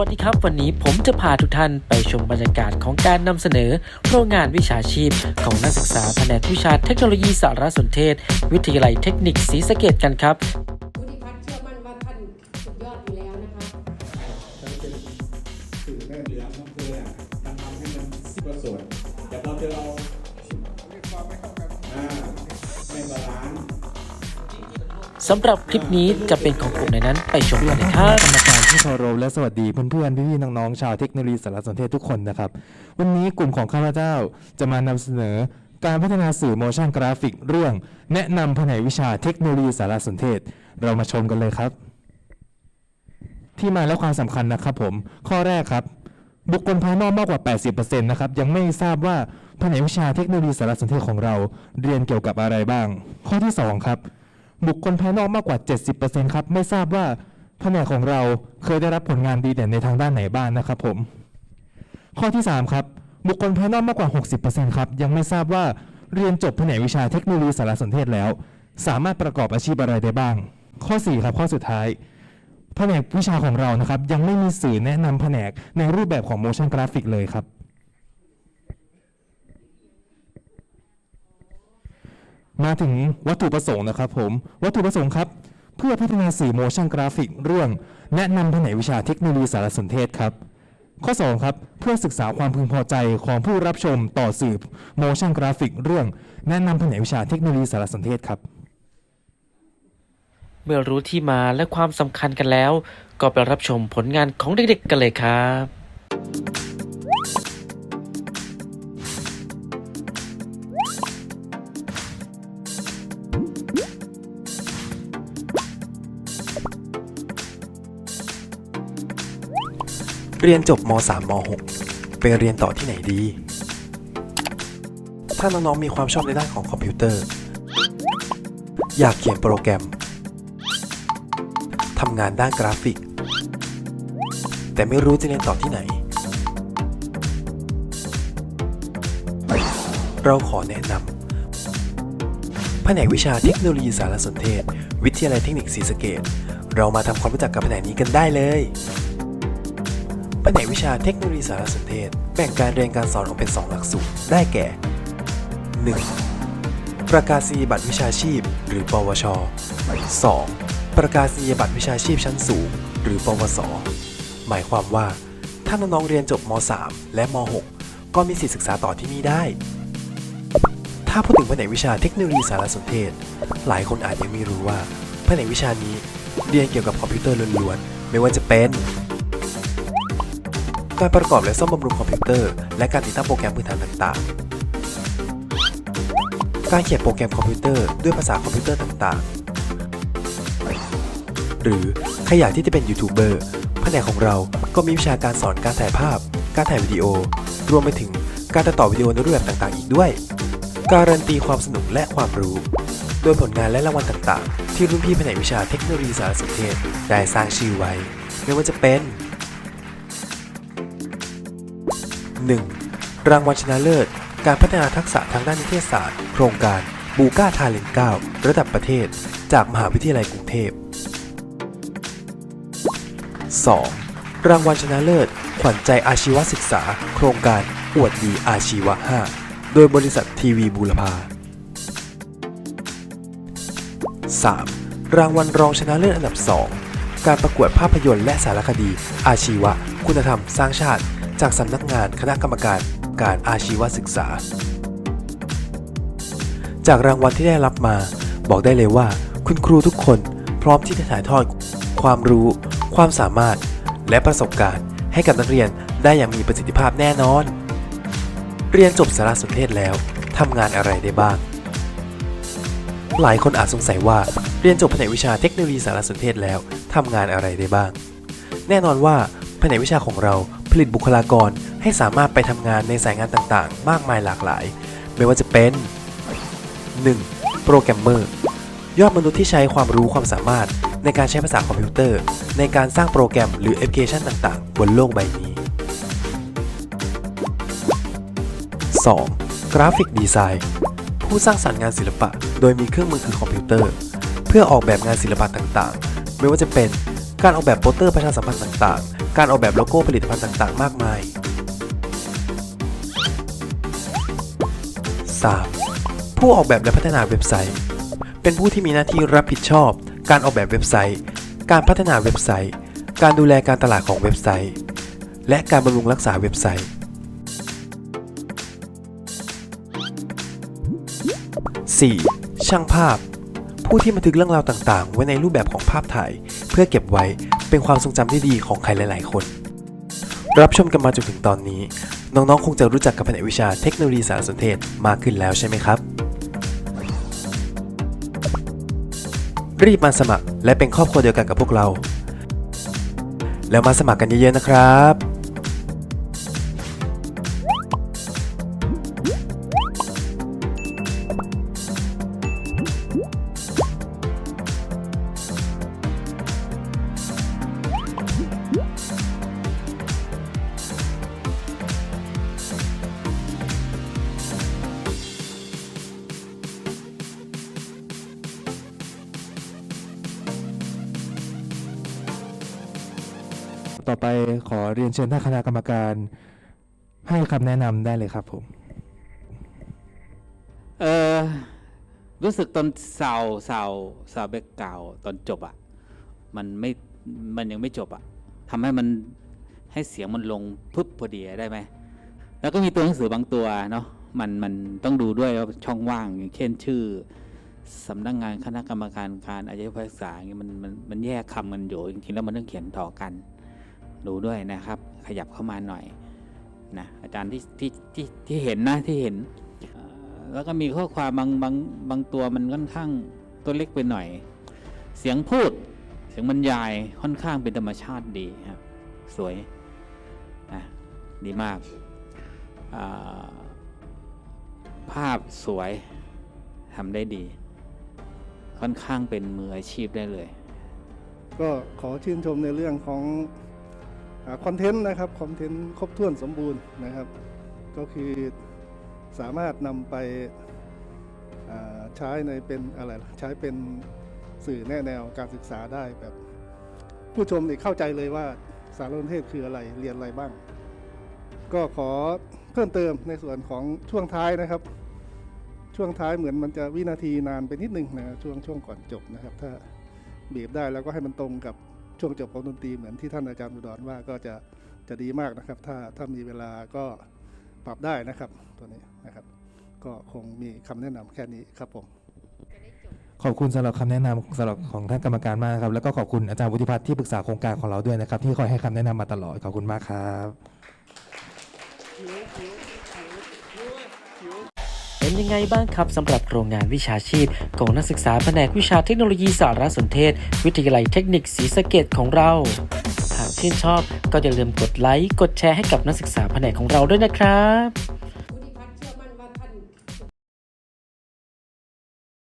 วัสดีครับ วันนี้ผมจะพาทุกท่านไปชมบรรยากาศของการนำเสนอโรงงานวิชาชีพ ของนักศึกษาแผนกวิชาเทคโนโลยีสารสนเทศ วิทยาลัยเทคนิคศรีสะเกดกันครับวุฒิพัฒเชื่อมั่นว่าท่านสุดยอดอยู่แล้ว สำหรับคลิปนี้จะเป็นของกลุ่มไหนนั้นไปชมกันเลยครับกรรมการที่เคารพและสวัสดีเพื่อนๆพี่ๆน้องๆชาวเทคโนโลยีสารสนเทศทุกคนนะครับ วันนี้กลุ่มของข้าพเจ้าจะมานำเสนอการพัฒนาสื่อ motion graphic เรื่อง แนะนำแผนกวิชาเทคโนโลยีสารสนเทศ เรามาชมกันเลยครับ ที่มาและความสำคัญนะครับผม ข้อแรกครับ บุคคลภายนอกมากกว่า 80%นะครับยังไม่ทราบว่าแผนกวิชาเทคโนโลยีสารสนเทศของเรา เรียนเกี่ยวกับอะไรบ้าง ข้อที่สองครับ บุคคลภายนอกมากกว่า 70%ครับ ไม่ทราบว่าแผนกของเราเคยได้รับผลงานดีเด่นในทางด้านไหนบ้างนะครับผม ข้อที่ 3 ครับ บุคคลภายนอกมากกว่า 60%ครับ ยังไม่ทราบว่าเรียนจบแผนกวิชาเทคโนโลยีสารสนเทศแล้ว สามารถประกอบอาชีพอะไรได้บ้าง ข้อ 4 ครับ ข้อสุดท้ายแผนกวิชาของเรานะครับ ยังไม่มีสื่อแนะนำแผนกในรูปแบบของ motion graphic เลยครับ มาถึงวัตถุประสงค์นะครับผม วัตถุประสงค์ครับ เพื่อพัฒนาสื่อ motion graphic เรื่อง แนะนำแผนกวิชาเทคโนโลยีสารสนเทศครับ ข้อ 2 ครับ เพื่อศึกษาความพึงพอใจของผู้รับชมต่อสื่อ motion graphic เรื่อง แนะนำแผนกวิชาเทคโนโลยีสารสนเทศครับ เมื่อรู้ที่มาและความสำคัญกันแล้ว ก็ไปรับชมผลงานของเด็กๆกันเลยครับ เรียนจบม .3 ม .6 ไปเรียนต่อที่ไหนดี ถ้าน้องๆมีความชอบในด้านของคอมพิวเตอร์ อยากเขียนโปรแกรมทำงานด้านกราฟิก แต่ไม่รู้จะเรียนต่อที่ไหน เราขอแนะนำแผนกวิชาเทคโนโลยีสารสนเทศ วิทยาลัยเทคนิคศรีสะเกษเรามาทำความรู้จักกับแผนกนี้กันได้เลย แผนกวิชาเทคโนโลยีสารสนเทศ แบ่งการเรียนการสอนออกเป็น 2 หลักสูตร ได้แก่ 1. ประกาศนียบัตรวิชาชีพ หรือ ปวช 2. ประกาศนียบัตรวิชาชีพชั้นสูง หรือ ปวส หมายความว่า ถ้าน้องๆเรียนจบม .3 และม .6 ก็มีสิทธิศึกษาต่อที่นี่ได้ ถ้าพูดถึงแผนกวิชาเทคโนโลยีสารสนเทศ หลายคนอาจยังไม่รู้ว่าแผนกวิชานี้เรียนเกี่ยวกับคอมพิวเตอร์ล้วนๆ ไม่ว่าจะเป็น การประกอบและซ่อมบำรุงคอมพิวเตอร์ และการติดตั้งโปรแกรมพื้นฐานต่างๆ การเขียนโปรแกรมคอมพิวเตอร์ด้วยภาษาคอมพิวเตอร์ต่างๆ หรือใครอยากที่จะเป็นยูทูบเบอร์แผนกของเราก็มีวิชาการสอนการถ่ายภาพ การถ่ายวิดีโอ รวมไปถึงการตัดต่อวิดีโอในรูปแบบต่างๆ อีกด้วย การันตีความสนุกและความรู้ โดยผลงานและรางวัลต่างๆ ที่รุ่นพี่แผนกวิชาเทคโนโลยีสารสนเทศได้สร้างชื่อไว้ ไม่ว่าจะเป็น 1. รางวัลชนะเลิศ การพัฒนาทักษะทางด้านนิเทศศาสตร์ โครงการบูก้าทาเลน9ระดับประเทศ จากมหาวิทยาลัยกรุงเทพ 2. รางวัลชนะเลิศ ขวัญใจอาชีวศึกษา โครงการอวดดีอาชีวะ 5 โดยบริษัททีวีบูรพา 3. รางวัลรองชนะเลิศอันดับ 2 การประกวดภาพยนตร์และสารคดี อาชีวะ คุณธรรมสร้างชาติ จากสำนักงานคณะกรรมการการอาชีวศึกษา จากรางวัลที่ได้รับมา บอกได้เลยว่า คุณครูทุกคนพร้อมที่จะถ่ายทอดความรู้ ความสามารถ และประสบการณ์ ให้กับนักเรียนได้อย่างมีประสิทธิภาพแน่นอน เรียนจบสารสนเทศแล้วทำงานอะไรได้บ้าง หลายคนอาจสงสัยว่าเรียนจบแผนกวิชาเทคโนโลยีสารสนเทศแล้วทำงานอะไรได้บ้าง แน่นอนว่าแผนกวิชาของเรา ลิตบุคลากรให้สามารถไปทำงานในสายงานต่างๆ มากมายหลากหลาย ไม่ว่าจะเป็น 1. โปรแกรมเมอร์ยอดมนุษย์ที่ใช้ความรู้ความสามารถในการใช้ภาษาคอมพิวเตอร์ ในการสร้างโปรแกรมหรือแอปพลิเคชันต่างๆ บนโลกใบนี้ 2. กราฟิกดีไซน์ผู้สร้างสรรค์งานศิลปะ โดยมีเครื่องมือคือคอมพิวเตอร์ เพื่อออกแบบงานศิลปะต่างๆ ไม่ว่าจะเป็นการออกแบบโปสเตอร์ประชาสัมพันธ์ต่างๆ การออกแบบโลโก้ผลิตภัณฑ์ต่างๆ มากมาย 3. ผู้ออกแบบและพัฒนาเว็บไซต์ เป็นผู้ที่มีหน้าที่รับผิดชอบ การออกแบบเว็บไซต์ การพัฒนาเว็บไซต์ การดูแลการตลาดของเว็บไซต์ และการบำรุงรักษาเว็บไซต์ 4. ช่างภาพ ผู้ที่บันทึกเรื่องราวต่างๆ ไว้ในรูปแบบของภาพถ่าย เพื่อเก็บไว้ เป็นความทรงจำที่ดีของใครหลาย ๆ คน รับชมกันมาจนถึงตอนนี้ น้อง ๆ คงจะรู้จักกับแผนกวิชาเทคโนโลยีสารสนเทศมากขึ้นแล้วใช่ไหมครับ รีบมาสมัครและเป็นครอบครัวเดียวกันกับพวกเรา แล้วมาสมัครกันเยอะ ๆ นะครับ ต่อไปขอเรียนเชิญท่านคณะกรรมการ ให้คำแนะนำได้เลยครับผม เออรู้สึกตอนเสาเสาเสาเบกเก่าตอนจบอะมันไม่มันยังไม่จบอะทำให้มันให้เสียงมันลงพึบพอดีได้ไหมแล้วก็มีตัวหนังสือบางตัวเนาะมันมันต้องดูด้วยว่าช่องว่างอย่างเช่นชื่อสำนักงานคณะกรรมการการอาชีวศึกษาอย่างเงี้ยมันมันมันแยกคำกันอยู่จริงๆแล้วมันต้องเขียนต่อกัน ดูด้วยนะครับ ขยับเข้ามาหน่อยนะอาจารย์ที่ที่ที่ที่เห็นนะที่เห็น แล้วก็มีข้อความบางบางบางตัวมันค่อนข้างตัวเล็กไปหน่อย เสียงพูดเสียงบรรยายค่อนข้างเป็นธรรมชาติดีครับสวยนะดีมากภาพสวยทำได้ดี ค่อนข้างเป็นมืออาชีพได้เลย ก็ขอชื่นชมในเรื่องของ คอนเทนต์นะครับคอนเทนต์ครบถ้วนสมบูรณ์นะครับ ก็คือสามารถนำไปใช้ในเป็นอะไรใช้เป็นสื่อแนแนวการศึกษาได้แบบ ผู้ชมนี่เข้าใจเลยว่าสารสนเทศคืออะไรเรียนอะไรบ้าง ก็ขอเพิ่มเติมในส่วนของช่วงท้ายนะครับ ช่วงท้ายเหมือนมันจะวินาทีนานไปนิดนึงนะช่วงช่วงก่อนจบนะครับ ถ้าบีบได้แล้วก็ให้มันตรงกับ ช่วงจบของดนตรีเหมือนที่ท่านอาจารย์อุดรว่าก็จะจะดีมากนะครับ ถ้าถ้ามีเวลาก็ปรับได้นะครับตัวนี้นะครับ ก็คงมีคำแนะนำแค่นี้ครับผมขอบคุณสำหรับคำแนะนำสำหรับของท่านกรรมการมากครับ แล้วก็ขอบคุณอาจารย์วุฒิพัฒน์ที่ปรึกษาโครงการของเราด้วยนะครับ ที่คอยให้คำแนะนำมาตลอดขอบคุณมากครับ เป็น ยังไงบ้างครับสำหรับโรงงานวิชาชีพของนักศึกษาแผนกวิชาเทคโนโลยีสารสนเทศ วิทยาลัยเทคนิคศรีสะเกดของเรา หากชื่นชอบก็อย่าลืมกดไลค์กดแชร์ให้กับนักศึกษาแผนกของเราด้วยนะครับ